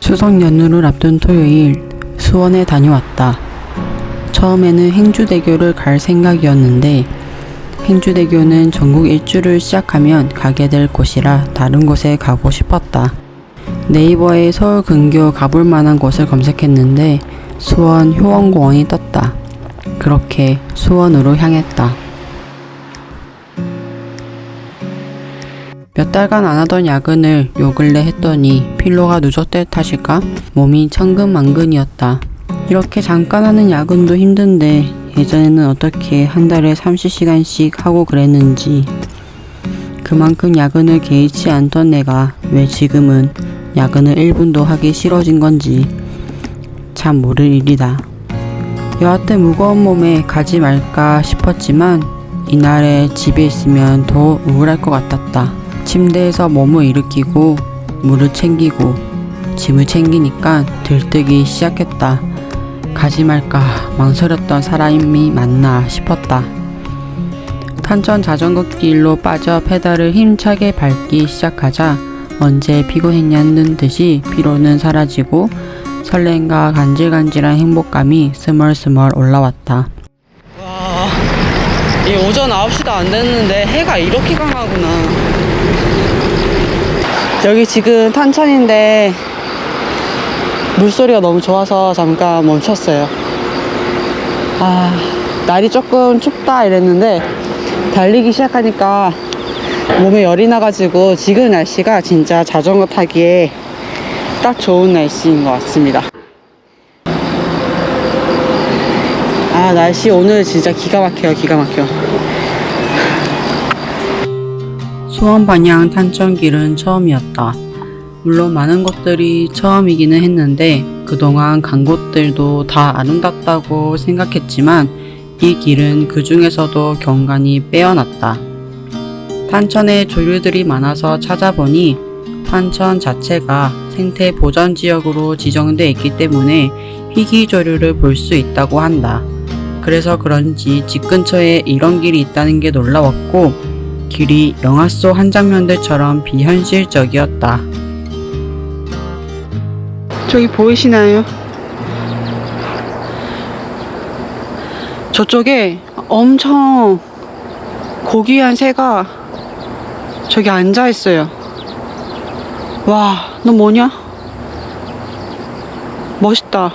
추석 연휴를 앞둔 토요일 수원에 다녀왔다. 처음에는 행주대교를 갈 생각이었는데 행주대교는 전국 일주를 시작하면 가게 될 곳이라 다른 곳에 가고 싶었다. 네이버에 서울 근교 가볼 만한 곳을 검색했는데 수원 효원공원이 떴다. 그렇게 수원으로 향했다. 몇 달간 안 하던 야근을 요 근래 했더니 필로가 누적될 탓일까? 몸이 천근만근이었다. 이렇게 잠깐 하는 야근도 힘든데 예전에는 어떻게 한 달에 30시간씩 하고 그랬는지 그만큼 야근을 개의치 않던 내가 왜 지금은 야근을 1분도 하기 싫어진 건지 참 모를 일이다. 여하튼 무거운 몸에 가지 말까 싶었지만 이날에 집에 있으면 더 우울할 것 같았다. 침대에서 몸을 일으키고 물을 챙기고 짐을 챙기니까 들뜨기 시작했다. 가지 말까 망설였던 사람이 맞나 싶었다. 탄천 자전거 길로 빠져 페달을 힘차게 밟기 시작하자 언제 피곤했냐는 듯이 피로는 사라지고 설렘과 간질간질한 행복감이 스멀스멀 올라왔다. 와, 이 오전 9시도 안 됐는데 해가 이렇게 강하구나. 여기 지금 탄천인데 물소리가 너무 좋아서 잠깐 멈췄어요. 아, 날이 조금 춥다 이랬는데 달리기 시작하니까 몸에 열이 나가지고 지금 날씨가 진짜 자전거 타기에 딱 좋은 날씨인 것 같습니다. 아, 날씨 오늘 진짜 기가 막혀요, 기가 막혀. 수원 방향 탄천길은 처음이었다. 물론 많은 것들이 처음이기는 했는데 그동안 간 곳들도 다 아름답다고 생각했지만 이 길은 그 중에서도 경관이 빼어났다. 탄천에 조류들이 많아서 찾아보니 탄천 자체가 생태 보전 지역으로 지정돼 있기 때문에 희귀 조류를 볼 수 있다고 한다. 그래서 그런지 집 근처에 이런 길이 있다는 게 놀라웠고 길이 영화 속 한 장면들처럼 비현실적이었다. 저기 보이시나요? 저쪽에 엄청 고귀한 새가 저기 앉아 있어요. 와, 너 뭐냐? 멋있다.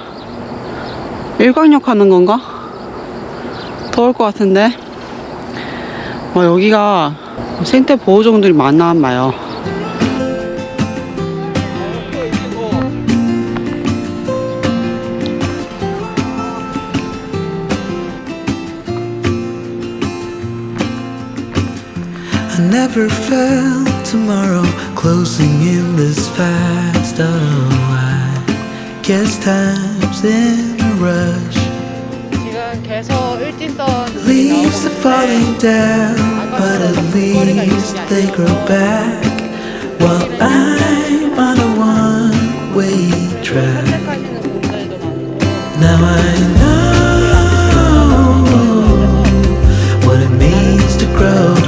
일광욕 하는 건가? 더울 것 같은데. 와, 여기가 생태 보호종들이 많나 봐요. I never felt tomorrow closing in this fast. Oh, I guess time's in a rush. 지금 계속 Leaves are falling down, but at least they grow back. While I'm on a one way track. Now I know what it means to grow.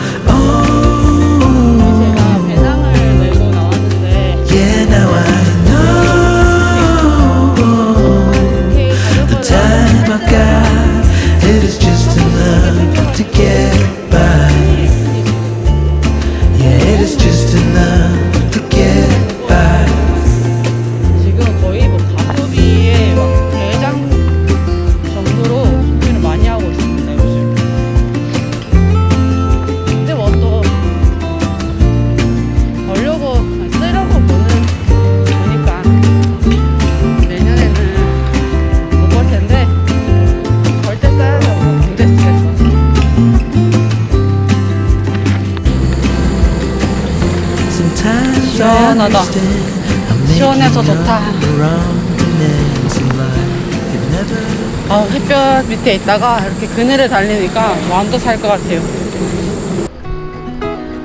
햇볕 밑에 있다가 이렇게 그늘에 달리니까 마음도 살 것 같아요.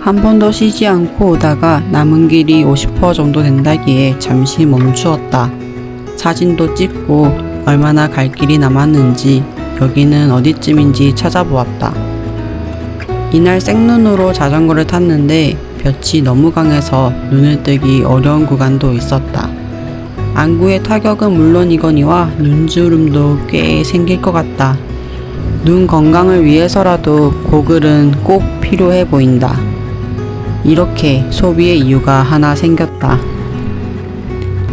한 번도 쉬지 않고 오다가 남은 길이 50% 정도 된다기에 잠시 멈추었다. 사진도 찍고 얼마나 갈 길이 남았는지 여기는 어디쯤인지 찾아보았다. 이날 생눈으로 자전거를 탔는데 볕이 너무 강해서 눈을 뜨기 어려운 구간도 있었다. 안구의 타격은 물론이거니와 눈주름도 꽤 생길 것 같다. 눈 건강을 위해서라도 고글은 꼭 필요해 보인다. 이렇게 소비의 이유가 하나 생겼다.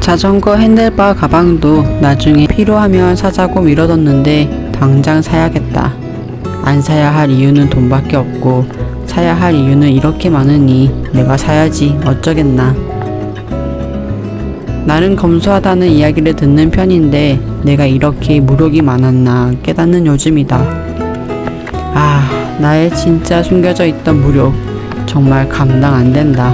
자전거 핸들바 가방도 나중에 필요하면 사자고 미뤄뒀는데 당장 사야겠다. 안 사야 할 이유는 돈밖에 없고 사야 할 이유는 이렇게 많으니 내가 사야지 어쩌겠나. 나는 검소하다는 이야기를 듣는 편인데 내가 이렇게 무력이 많았나 깨닫는 요즘이다. 아, 나의 진짜 숨겨져 있던 무력. 정말 감당 안 된다.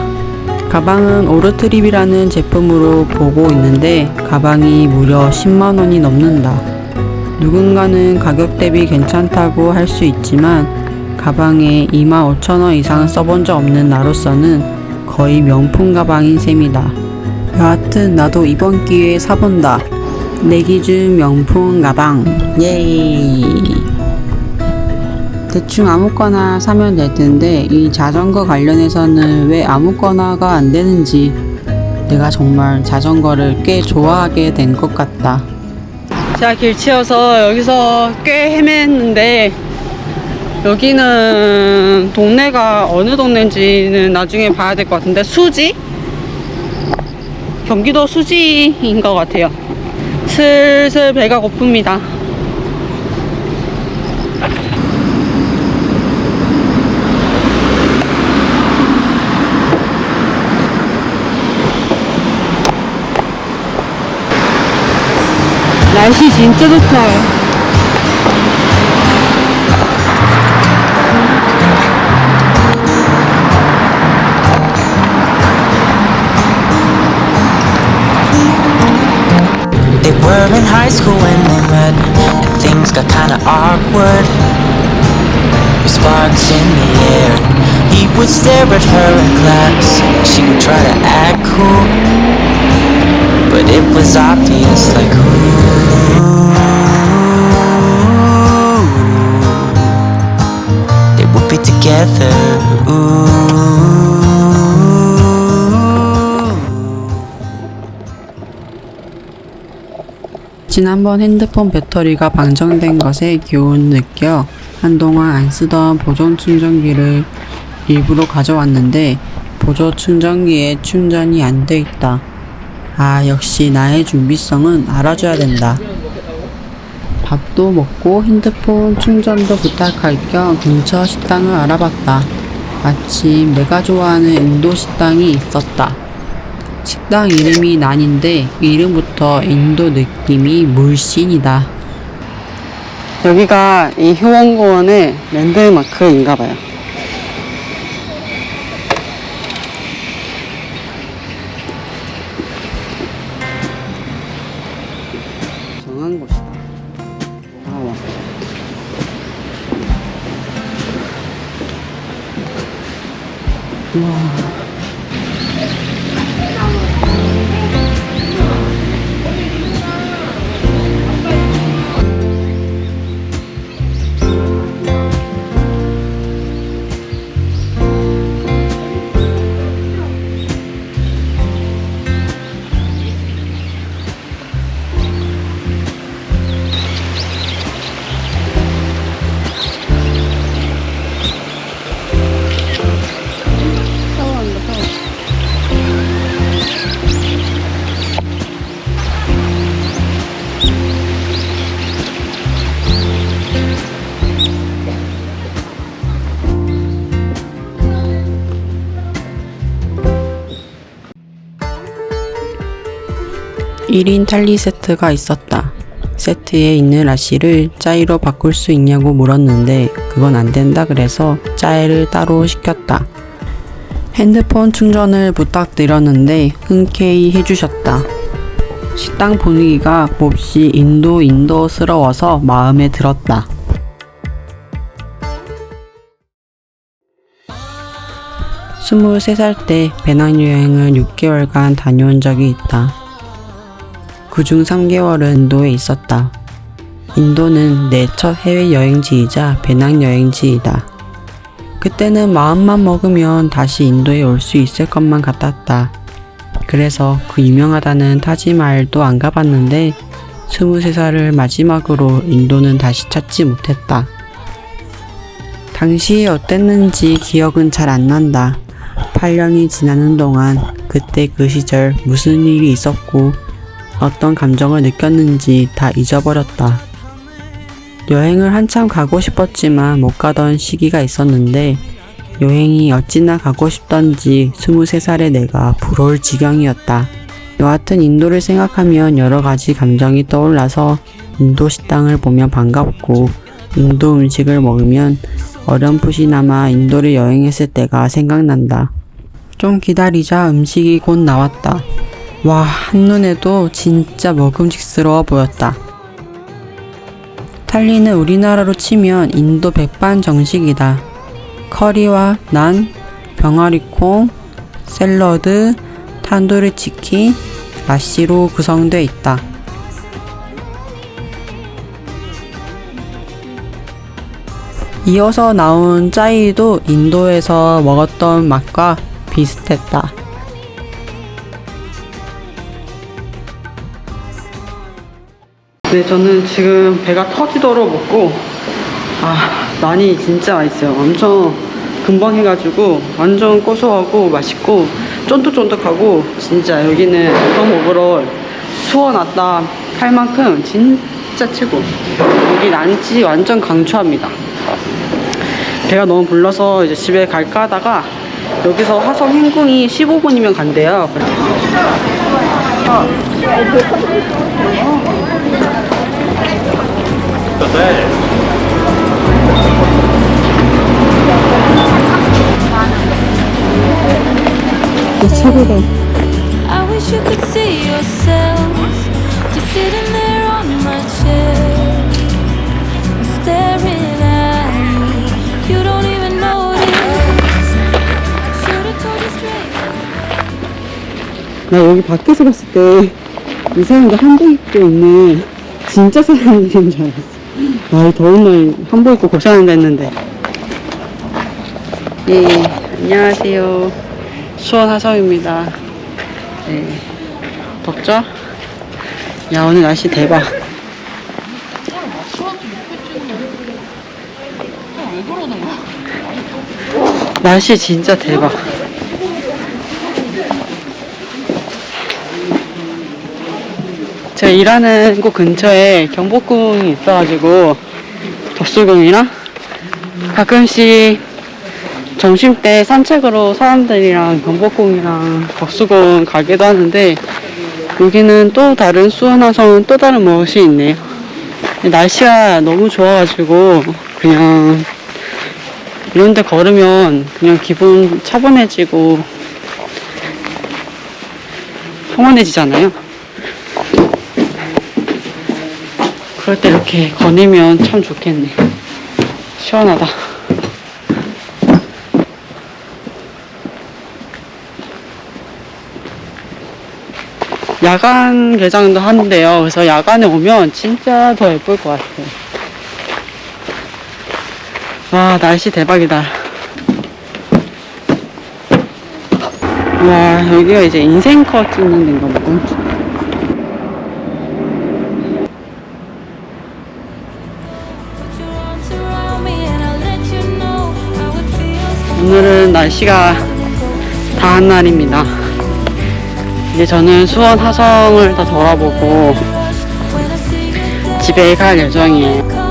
가방은 오르트립이라는 제품으로 보고 있는데 가방이 무려 10만 원이 넘는다. 누군가는 가격 대비 괜찮다고 할 수 있지만 가방에 2만 5천 원 이상 써본 적 없는 나로서는 거의 명품 가방인 셈이다. 여하튼 나도 이번 기회에 사본다. 내 기준 명품 가방. 예이. 대충 아무거나 사면 될 텐데 이 자전거 관련해서는 왜 아무거나가 안 되는지 내가 정말 자전거를 꽤 좋아하게 된 것 같다. 제가 길치여서 여기서 꽤 헤맸는데 여기는 동네가 어느 동네인지는 나중에 봐야 될 것 같은데 수지? 경기도 수지인 것 같아요. 슬슬 배가 고픕니다. 날씨 진짜 좋다. Would stare at her in class, she would try to act cool. But it was obvious, like, ooh. They would be together, ooh. 지난번 핸드폰 배터리가 방전된 것에 교훈 느껴 한동안 안 쓰던 보존 충전기를 일부러 가져왔는데 보조 충전기에 충전이 안 돼 있다. 아, 역시 나의 준비성은 알아줘야 된다. 밥도 먹고 핸드폰 충전도 부탁할 겸 근처 식당을 알아봤다. 마침 내가 좋아하는 인도 식당이 있었다. 식당 이름이 난인데 이름부터 인도 느낌이 물씬이다. 여기가 이 효원공원의 랜드마크인가 봐요. 정한 곳이다. 아, 와. 우 와. 1인 탈리 세트가 있었다. 세트에 있는 라시를 짜이로 바꿀 수 있냐고 물었는데 그건 안 된다 그래서 짜이를 따로 시켰다. 핸드폰 충전을 부탁드렸는데 흔쾌히 해주셨다. 식당 분위기가 몹시 인도인도스러워서 마음에 들었다. 23살 때 배낭여행을 6개월간 다녀온 적이 있다. 그중 3개월은 인도에 있었다. 인도는 내 첫 해외여행지이자 배낭여행지이다. 그때는 마음만 먹으면 다시 인도에 올 수 있을 것만 같았다. 그래서 그 유명하다는 타지마할도 안 가봤는데 23살을 마지막으로 인도는 다시 찾지 못했다. 당시 어땠는지 기억은 잘 안 난다. 8년이 지나는 동안 그때 그 시절 무슨 일이 있었고 어떤 감정을 느꼈는지 다 잊어버렸다. 여행을 한참 가고 싶었지만 못 가던 시기가 있었는데 여행이 어찌나 가고 싶던지 23살의 내가 부러울 지경이었다. 여하튼 인도를 생각하면 여러 가지 감정이 떠올라서 인도 식당을 보면 반갑고 인도 음식을 먹으면 어렴풋이나마 인도를 여행했을 때가 생각난다. 좀 기다리자 음식이 곧 나왔다. 와, 한눈에도 진짜 먹음직스러워 보였다. 탈리는 우리나라로 치면 인도 백반 정식이다. 커리와 난, 병아리콩, 샐러드, 탄두리 치킨, 라시로 구성되어 있다. 이어서 나온 짜이도 인도에서 먹었던 맛과 비슷했다. 네, 저는 지금 배가 터지도록 먹고, 아, 난이 진짜 맛있어요. 엄청 금방 해가지고, 완전 고소하고 맛있고, 쫀득쫀득하고, 진짜 여기는 이거 먹으러 수원 왔다 할 만큼 진짜 최고. 여기 난지 완전 강추합니다. 배가 너무 불러서 이제 집에 갈까 하다가, 여기서 화성 행궁이 15분이면 간대요. I wish you could see yourself just sitting there on my chair, staring at you. You don't even notice. Should've told you straight. 나 여기 밖에서 봤을 때 이 사람들 한복 입고 있는 진짜 사람들인 줄 알았어. 아, 이 더운 날 한복 입고 고생한다 했는데. 예, 안녕하세요. 수원 하성입니다. 네. 덥죠? 야, 오늘 날씨 대박. 날씨 진짜 대박. 제가 일하는 곳 근처에 경복궁이 있어가지고 덕수궁이랑 가끔씩 점심때 산책으로 사람들이랑 경복궁이랑 덕수궁 가기도 하는데 여기는 또 다른 수원화성은 또 다른 무엇이 있네요. 날씨가 너무 좋아가지고 그냥 이런 데 걸으면 그냥 기분 차분해지고 평온해지잖아요. 그럴 때 이렇게 거니면 참 좋겠네. 시원하다. 야간 개장도 하는데요. 그래서 야간에 오면 진짜 더 예쁠 것 같아요. 와, 날씨 대박이다. 와, 여기가 이제 인생컷 찍는 데인가 보군. 오늘은 날씨가 다한 날입니다. 이제 저는 수원 화성을 다 돌아보고 집에 갈 예정이에요.